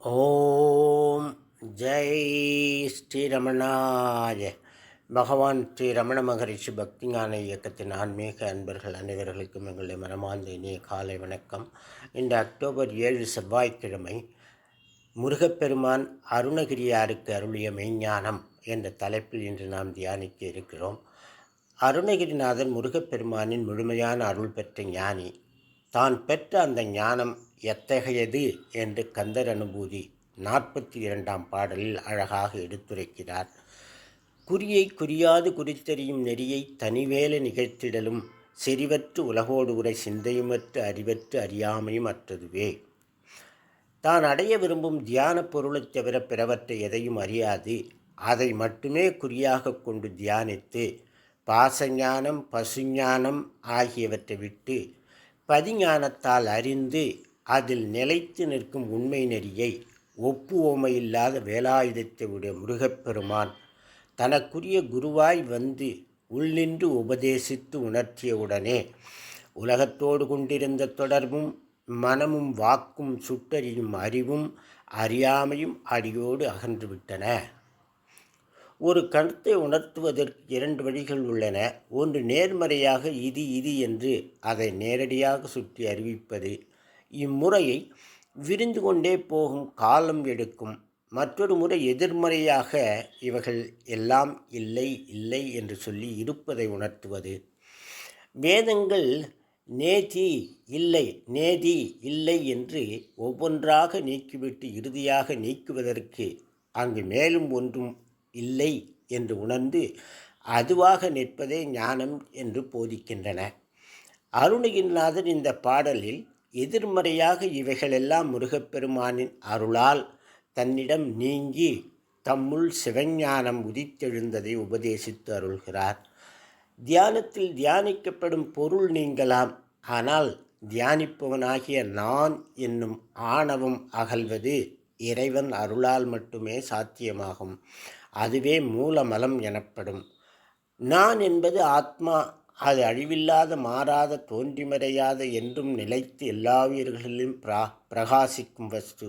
ஓம் ஜெய் ஸ்ரீரமணாய பகவான் ஸ்ரீ ரமண மகரிஷி பக்திஞான இயக்கத்தின் ஆன்மீக அன்பர்கள் அனைவர்களுக்கும் எங்களுடைய மனமார்ந்த இனிய காலை வணக்கம். இந்த அக்டோபர் ஏழு செவ்வாய்க்கிழமை முருகப்பெருமான் அருணகிரியாருக்கு அருளிய மெய்ஞானம் என்ற தலைப்பில் இன்று நாம் தியானிக்க இருக்கிறோம். அருணகிரிநாதன் முருகப்பெருமானின் முழுமையான அருள் பெற்ற ஞானி. தான் பெற்ற அந்த ஞானம் எத்தகையது? என்று கந்தர் அனுபூதி நாற்பத்தி இரண்டாம் பாடலில் அழகாக எடுத்துரைக்கிறார். குறியை குறியாது குறித்தெறியும் நெறியை தனிவேல நிகழ்த்திடலும் செறிவற்று உலகோடு உரை சிந்தையுமற்று அறிவற்று அறியாமையும் அற்றதுவே. தான் அடைய விரும்பும் தியான பொருளைத் தவிர பிறவற்றை எதையும் அறியாது. அதை மட்டுமே குறியாக கொண்டு தியானித்து பாசஞானம் பசுஞானம் ஆகியவற்றை விட்டு பதிஞானத்தால் அறிந்து அதில் நிலைத்து நிற்கும் உண்மை நெறியை ஒப்பு ஓமையில்லாத வேலாயுதத்தை உடைய முருகப்பெருமான் தனக்குரிய குருவாய் வந்து உள்நின்று உபதேசித்து உணர்த்தியவுடனே உலகத்தோடு கொண்டிருந்த தொடர்பும் மனமும் வாக்கும் சுட்டறியும் அறிவும் அறியாமையும் அடியோடு அகன்றுவிட்டன. ஒரு கருத்தை உணர்த்துவதற்கு இரண்டு வழிகள் உள்ளன. ஒன்று நேர்மறையாக இது இது என்று அதை நேரடியாக சுற்றி அறிவிப்பது இம்முறையை விரிந்து கொண்டே போகும் காலம் எடுக்கும். மற்றொரு முறை எதிர்மறையாக இவைகள் எல்லாம் இல்லை இல்லை என்று சொல்லி இருப்பதை உணர்த்துவது. வேதங்கள் நேதி இல்லை நேதி இல்லை என்று ஒவ்வொன்றாக நீக்கிவிட்டு இறுதியாக நீக்குவதற்கு அங்கு மேலும் ஒன்றும் இல்லை என்று உணர்ந்து அதுவாக நிற்பதே ஞானம் என்று போதிக்கின்றன. அருணகிரிநாதர் இந்த பாடலில் எதிர்மறையாக இவைகளெல்லாம் முருகப்பெருமானின் அருளால் தன்னிடம் நீங்கி தம்முள் சிவஞானம் உதித்தெழுந்ததை உபதேசித்து அருள்கிறார். தியானத்தில் தியானிக்கப்படும் பொருள் நீங்கலாம். ஆனால் தியானிப்பவனாகிய நான் என்னும் ஆணவம் அகல்வது இறைவன் அருளால் மட்டுமே சாத்தியமாகும். அதுவே மூலமலம் எனப்படும். நான் என்பது ஆத்மா அது அழிவில்லாத மாறாத தோன்றிமறையாத என்றும் நிலைத்து எல்லா உயிர்களிலும் பிரா பிரகாசிக்கும் வஸ்து.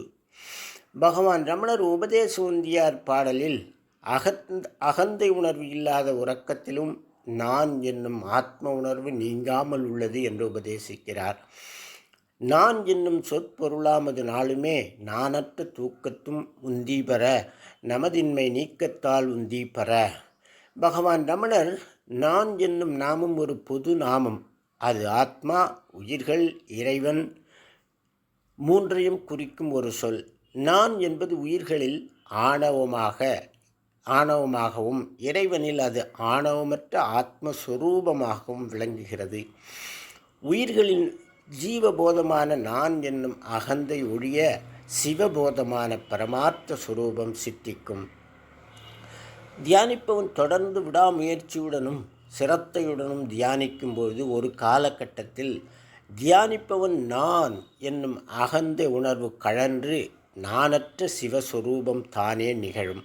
பகவான் ரமணர் உபதேச உந்தியார் பாடலில் அகந்த அகந்தை உணர்வு இல்லாத உறக்கத்திலும் நான் என்னும் ஆத்ம உணர்வு நீங்காமல் உள்ளது என்று உபதேசிக்கிறார். நான் என்னும் சொற்பொருளாமது நாளுமே நானற்ற தூக்கத்தும் உந்தி பெற நமதின்மை நீக்கத்தால் உந்தி பெற பகவான் ரமணர் நான் என்னும் நாமம் ஒரு பொது நாமம். அது ஆத்மா உயிர்கள் இறைவன் மூன்றையும் குறிக்கும் ஒரு சொல். நான் என்பது உயிர்களில் ஆணவமாக ஆணவமாகவும் இறைவனில் அது ஆணவமற்ற ஆத்மஸ்வரூபமாகவும் விளங்குகிறது. உயிர்களின் ஜீவபோதமான நான் என்னும் அகந்தை ஒழிய சிவபோதமான பரமார்த்த சுரூபம் சித்திக்கும். தியானிப்பவன் தொடர்ந்து விடாமுயற்சியுடனும் சிரத்தையுடனும் தியானிக்கும்போது ஒரு காலகட்டத்தில் தியானிப்பவன் நான் என்னும் அகந்த உணர்வு கழன்று நானற்ற சிவஸ்வரூபம் தானே நிகழும்.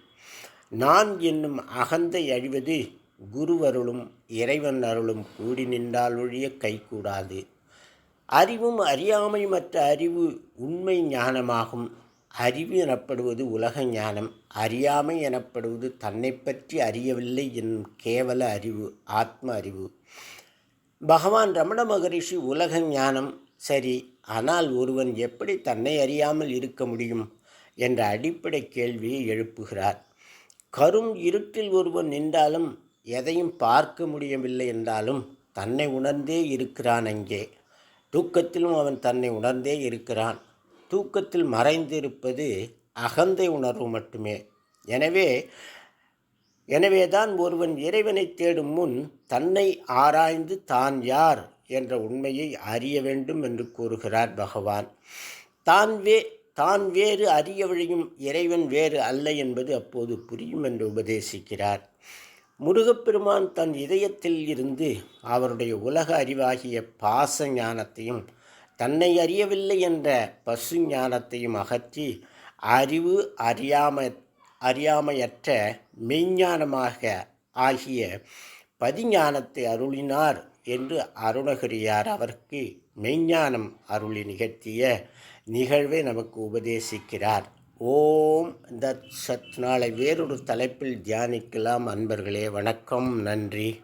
நான் என்னும் அகந்தை அழிவது குருவருளும் இறைவன் அருளும் கூடி நின்றால் ஒழிய கைகூடாது. அறிவும் அறியாமையுமற்ற அறிவு உண்மை ஞானமாகும். அறிவு எனப்படுவது உலக ஞானம். அறியாமை எனப்படுவது தன்னை பற்றி அறியவில்லை என்னும் கேவல அறிவு ஆத்ம அறிவு. பகவான் ரமண மகரிஷி உலக ஞானம். சரி ஆனால் ஒருவன் எப்படி தன்னை அறியாமல் இருக்க முடியும் என்ற அடிப்படை கேள்வியை எழுப்புகிறார். கரும் இருட்டில் ஒருவன் நின்றாலும் எதையும் பார்க்க முடியவில்லை என்றாலும் தன்னை உணர்ந்தே இருக்கிறான் அங்கே. தூக்கத்திலும் அவன் தன்னை உணர்ந்தே இருக்கிறான். தூக்கத்தில் மறைந்திருப்பது அகந்தை உணர்வு மட்டுமே. எனவே எனவேதான் ஒருவன் இறைவனை தேடும் முன் தன்னை ஆராய்ந்து தான் யார் என்ற உண்மையை அறிய வேண்டும் என்று கூறுகிறார் பகவான். தான் வே தான் வேறு அறிய வழியும் இறைவன் வேறு அல்ல என்பது அப்போது புரியும் என்று உபதேசிக்கிறார். முருகப்பெருமான் தன் இதயத்தில் இருந்து அவருடைய உலக அறிவாகிய பாச ஞானத்தையும் தன்னை அறியவில்லை என்ற பசு ஞானத்தையும் அகற்றி அறிவு அறியாம அறியாமையற்ற மெய்ஞானமாக ஆகிய பதிஞானத்தை அருளினார் என்று அருணகிரியார் அவருக்கு மெய்ஞானம் அருளி நிகழ்த்திய நிகழ்வை நமக்கு உபதேசிக்கிறார். ஓம் தத் சத் நாளை வேறொரு தலைப்பில் தியானிக்கலாம். அன்பர்களே வணக்கம். நன்றி.